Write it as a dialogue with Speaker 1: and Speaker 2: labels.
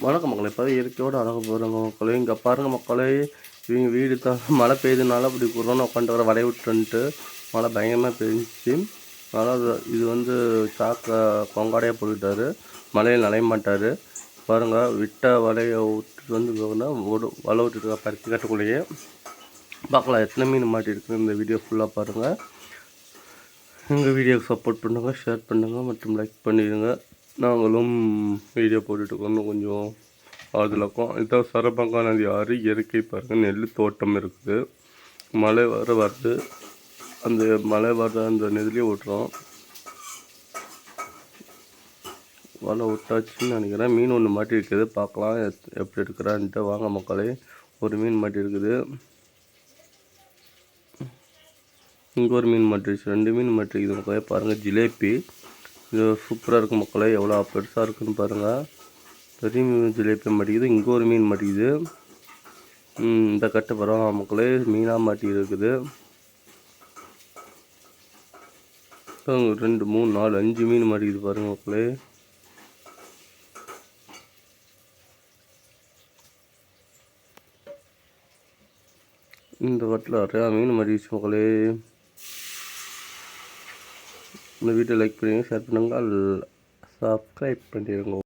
Speaker 1: வணக்கம் மக்களை. இப்போ இயற்கையோடு அழகு போகிறாங்க மக்களே. இங்கே பாருங்கள் மக்களே. இவங்க வீடு தான். மழை பெய்யுதுனால அப்படி கொரோனா உட்காந்து வர வடைய விட்டுன்ட்டு மழை பயங்கரமாக பெஞ்சிச்சு. அதனால் அது- இது வந்து சாக்க கொங்காடையாக போட்டுட்டாரு மழையில் நனைய மாட்டார். பாருங்கள் விட்ட வலையை விட்டுட்டு வந்து பார்த்தீங்கன்னா ஒரு வலை விட்டுட்டு பருத்தி கட்டக்குள்ளேயே பார்க்கலாம் எத்தனை மீன் மாட்டிருக்கு இந்த வீடியோ ஃபுல்லாக பாருங்கள் எங்கள் வீடியோக்கு சப்போர்ட் பண்ணுங்கள் ஷேர் பண்ணுங்கள் மற்றும் லைக் பண்ணிடுங்க. நாங்களும் வீடியோ போட்டுட்டு இன்னும் கொஞ்சம் அதில் இருக்கும் இதான் சரபங்கா நதி ஆறு இயற்கை பாருங்கள் நெல் தோட்டம் இருக்குது. மழை வர வருது. அந்த மழை வர அந்த நெல்லையே விட்டுறோம் வலை விட்டாச்சுன்னு நினைக்கிறேன். மீன் ஒன்று மாட்டி இருக்குது பார்க்கலாம் எப்படி இருக்கிறான்ட்டு வாங்க மக்களே. ஒரு மீன் மாட்டி இருக்குது இங்கே ஒரு மீன் மாட்டிருச்சு. ரெண்டு மீன் மாட்டிருக்குது மக்களே. பாருங்கள் ஜிலேபி. சூப்பராக இருக்கும் மக்களே எவ்வளோ பெருசாக இருக்குன்னு பாருங்கள் பெரிய மீன் ஜிலேபி மாட்டிக்குது இங்கே ஒரு மீன் மாட்டிக்குது. இந்த கட்டை பரவாயில்ல மக்களே மீனாக மாட்டி இருக்குது. ரெண்டு மூணு நாலு அஞ்சு மீன் மாட்டிக்குது பாருங்க மக்களே. இந்த வட்டில் நிறையா மீன் மாட்டிடுச்சு மக்களே. இந்த வீடியோ லைக் பண்ணுங்கள் ஷேர் பண்ணுங்கள் சப்ஸ்கிரைப் பண்ணிடுங்க